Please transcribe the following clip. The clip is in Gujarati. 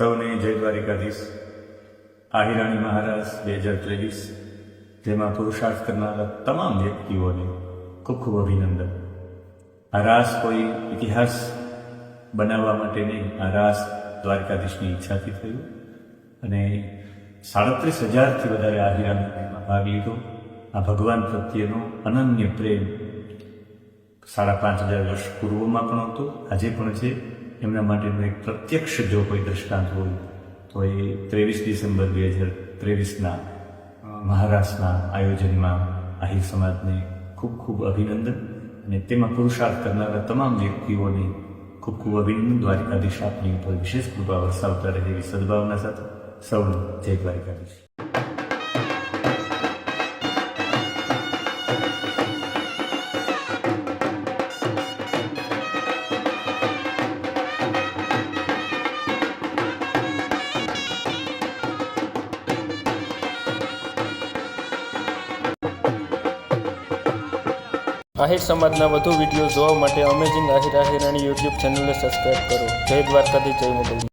સૌને જય દ્વારિકાધીશ. આહિરાણી મહારાજ, બે હજાર ત્રેવીસ. જેમાં પુરુષાર્થ કરનારા તમામ વ્યક્તિઓને ખૂબ ખૂબ અભિનંદન. આ રાસ કોઈ ઇતિહાસ બનાવવા માટે નહીં આ રાસ દ્વારકાધીશની ઈચ્છાથી થયું અને સાડત્રીસ હજારથી વધારે આહિરાણીમાં ભાગ લીધો. આ ભગવાન પ્રત્યેનો અનન્ય પ્રેમ સાડા પાંચ હજાર વર્ષ પૂર્વમાં પણ હતો, આજે પણ છે. એમના માટેનું એક પ્રત્યક્ષ જો કોઈ દ્રષ્ટાંત હોય, તો એ ત્રેવીસ ડિસેમ્બર બે હજાર ત્રેવીસના મહારાષ્ટ્રના આયોજનમાં આહિર સમાજને ખૂબ ખૂબ અભિનંદન અને તેમાં પુરુષાર્થ કરનારા તમામ વ્યક્તિઓને ખૂબ ખૂબ અભિનંદન. દ્વારિકાધીશ આપની ઉપર વિશેષ કૃપા વરસાવતા રહે એવી સદભાવના સાથે સૌને જય દ્વારિકાધીશ. આહિર સમાજના વધુ વીડિયો જોવા માટે અમેઝિંગ આહિર આહિરાણી યુટ્યુબ ચેનલને સબસ્ક્રાઇબ કરો. જય દ્વારકાથી જય મોગલ